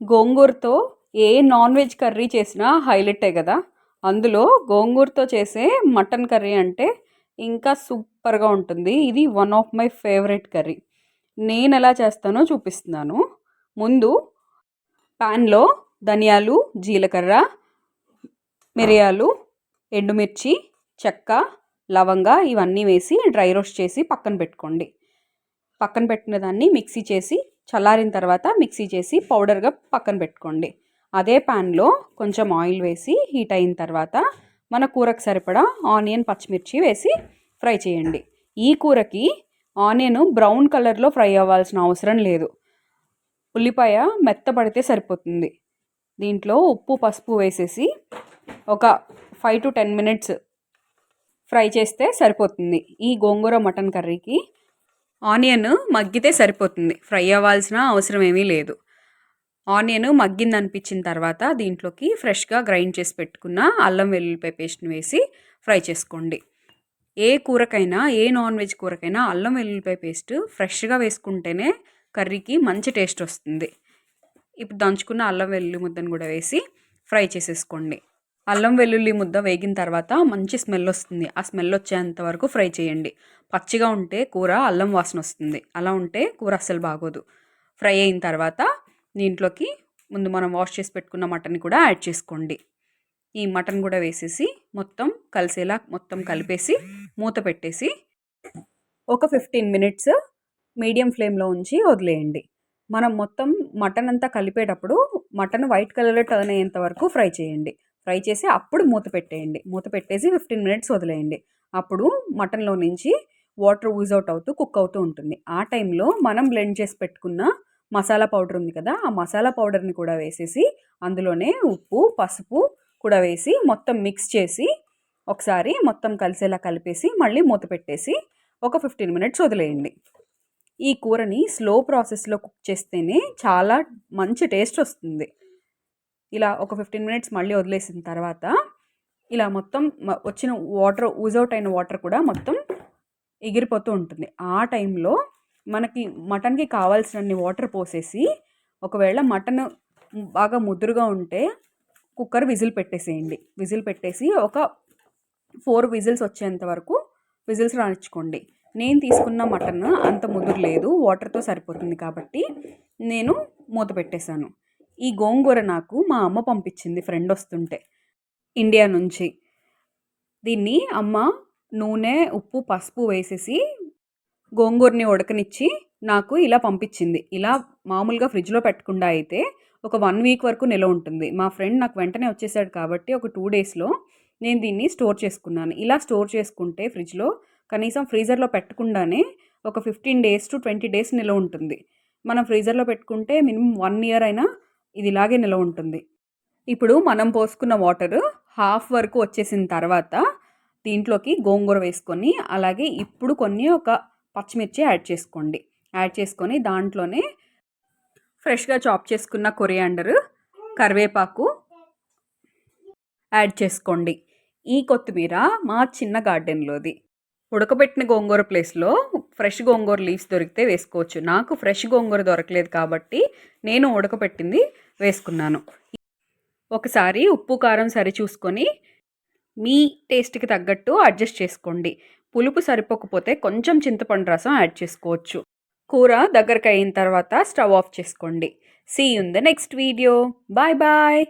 గోంగూరతో ఏ non veg curry చేసినా హైలైటే కదా. అందులో గోంగూరతో చేసే మటన్ కర్రీ అంటే ఇంకా సూపర్గా ఉంటుంది. ఇది one of my favourite curry. నేను ఎలా చేస్తానో చూపిస్తున్నాను. ముందు ప్యాన్లో ధనియాలు జీలకర్ర మిరియాలు ఎండుమిర్చి చెక్క లవంగా ఇవన్నీ వేసి డ్రై రోస్ట్ చేసి పక్కన పెట్టుకోండి. పక్కన పెట్టిన దాన్ని మిక్సీ చేసి చల్లారిన తర్వాత మిక్సీ చేసి పౌడర్గా పక్కన పెట్టుకోండి. అదే ప్యాన్లో కొంచెం ఆయిల్ వేసి హీట్ అయిన తర్వాత మన కూరకు సరిపడా ఆనియన్ పచ్చిమిర్చి వేసి ఫ్రై చేయండి. ఈ కూరకి ఆనియన్ బ్రౌన్ కలర్లో ఫ్రై అవ్వాల్సిన అవసరం లేదు. ఉల్లిపాయ మెత్తపడితే సరిపోతుంది. దీంట్లో ఉప్పు పసుపు వేసేసి ఒక five to ten minutes fry చేస్తే సరిపోతుంది. ఈ గోంగూర మటన్ కర్రీకి ఆనియన్ మగ్గితే సరిపోతుంది. ఫ్రై అవ్వాల్సిన అవసరం ఏమీ లేదు. ఆనియన్ మగ్గింది అనిపించిన తర్వాత దీంట్లోకి ఫ్రెష్గా గ్రైండ్ చేసి పెట్టుకున్న అల్లం వెల్లుల్లిపాయ పేస్ట్ని వేసి ఫ్రై చేసుకోండి. ఏ కూరకైనా ఏ నాన్ వెజ్ కూరకైనా అల్లం వెల్లుల్లిపాయ పేస్ట్ ఫ్రెష్గా వేసుకుంటేనే కర్రీకి మంచి టేస్ట్ వస్తుంది. ఇప్పుడు దంచుకున్న అల్లం వెల్లుల్లి ముద్దను కూడా వేసి ఫ్రై చేసేసుకోండి. అల్లం వెల్లుల్లి ముద్ద వేగిన తర్వాత మంచి స్మెల్ వస్తుంది. ఆ స్మెల్ వచ్చేంత వరకు ఫ్రై చేయండి. పచ్చిగా ఉంటే కూర అల్లం వాసన వస్తుంది. అలా ఉంటే కూర అస్సలు బాగోదు. ఫ్రై అయిన తర్వాత దీంట్లోకి ముందు మనం వాష్ చేసి పెట్టుకున్న మటన్ కూడా యాడ్ చేసుకోండి. ఈ మటన్ కూడా వేసేసి మొత్తం కలిసేలా మొత్తం కలిపేసి మూత పెట్టేసి ఒక ఫిఫ్టీన్ మినిట్స్ మీడియం ఫ్లేమ్లో ఉంచి వదిలేయండి. మనం మొత్తం మటన్ అంతా కలిపేటప్పుడు మటన్ వైట్ కలర్లో టర్న్ అయ్యేంత వరకు ఫ్రై చేయండి. ఫ్రై చేసి అప్పుడు మూత పెట్టేయండి. మూత పెట్టేసి ఫిఫ్టీన్ మినిట్స్ వదిలేయండి. అప్పుడు మటన్లో నుంచి వాటర్ యూజ్ అవుట్ అవుతూ కుక్ అవుతూ ఉంటుంది. ఆ టైంలో మనం బ్లెండ్ చేసి పెట్టుకున్న మసాలా పౌడర్ ఉంది కదా ఆ మసాలా పౌడర్ని కూడా వేసేసి అందులోనే ఉప్పు పసుపు కూడా వేసి మొత్తం మిక్స్ చేసి ఒకసారి మొత్తం కలిసేలా కలిపేసి మళ్ళీ మూత పెట్టేసి ఒక ఫిఫ్టీన్ మినిట్స్ వదిలేయండి. ఈ కూరని స్లో ప్రాసెస్లో కుక్ చేస్తేనే చాలా మంచి టేస్ట్ వస్తుంది. ఇలా ఒక ఫిఫ్టీన్ మినిట్స్ మళ్ళీ వదిలేసిన తర్వాత ఇలా మొత్తం వచ్చిన వాటర్ ఊజౌట్ అయిన వాటర్ కూడా మొత్తం ఎగిరిపోతూ ఉంటుంది. ఆ టైంలో మనకి మటన్కి కావాల్సినన్ని వాటర్ పోసేసి ఒకవేళ మటన్ బాగా ముదురుగా ఉంటే కుక్కర్ విజిల్ పెట్టేసేయండి. విజిల్ పెట్టేసి ఒక ఫోర్ విజిల్స్ వచ్చేంత వరకు విజిల్స్ రానిచ్చుకోండి. నేను తీసుకున్న మటన్ అంత ముదురు లేదు వాటర్తో సరిపోతుంది కాబట్టి నేను మూత పెట్టేశాను. ఈ గోంగూర నాకు మా అమ్మ పంపించింది ఫ్రెండ్ వస్తుంటే. ఇండియా నుంచి. దీన్ని అమ్మ నూనె ఉప్పు పసుపు వేసేసి గోంగూరని ఉడకనిచ్చి నాకు ఇలా పంపించింది. ఇలా మామూలుగా ఫ్రిడ్జ్లో పెట్టకుండా అయితే ఒక వన్ వీక్ వరకు నిల ఉంటుంది. మా ఫ్రెండ్ నాకు వెంటనే వచ్చేసాడు కాబట్టి ఒక టూ డేస్లో నేను దీన్ని స్టోర్ చేసుకున్నాను. ఇలా స్టోర్ చేసుకుంటే ఫ్రిడ్జ్లో కనీసం ఫ్రీజర్లో పెట్టకుండానే ఒక fifteen days to twenty days నిల ఉంటుంది. మనం ఫ్రీజర్లో పెట్టుకుంటే మినిమం వన్ ఇయర్ అయినా ఇది ఇలాగే నిలవ ఉంటుంది. ఇప్పుడు మనం పోసుకున్న వాటర్ హాఫ్ వరకు వచ్చేసిన తర్వాత దీంట్లోకి గోంగూర వేసుకొని అలాగే ఇప్పుడు కొన్ని ఒక పచ్చిమిర్చి యాడ్ చేసుకోండి. యాడ్ చేసుకొని దాంట్లోనే ఫ్రెష్గా చాప్ చేసుకున్న కొరియాండర్ కరివేపాకు యాడ్ చేసుకోండి. ఈ కొత్తిమీర మా చిన్న గార్డెన్లోది. ఉడకబెట్టిన గోంగూర ప్లేస్లో ఫ్రెష్ గోంగూర లీవ్స్ దొరికితే వేసుకోవచ్చు. నాకు ఫ్రెష్ గోంగూర దొరకలేదు కాబట్టి నేను ఉడకబెట్టింది వేసుకున్నాను. ఒకసారి ఉప్పు కారం సరి చూసుకొని మీ టేస్ట్కి తగ్గట్టు అడ్జస్ట్ చేసుకోండి. పులుపు సరిపోకపోతే కొంచెం చింతపండు రసం యాడ్ చేసుకోవచ్చు. కూర దగ్గరకు అయిన తర్వాత స్టవ్ ఆఫ్ చేసుకోండి. See in the next video bye bye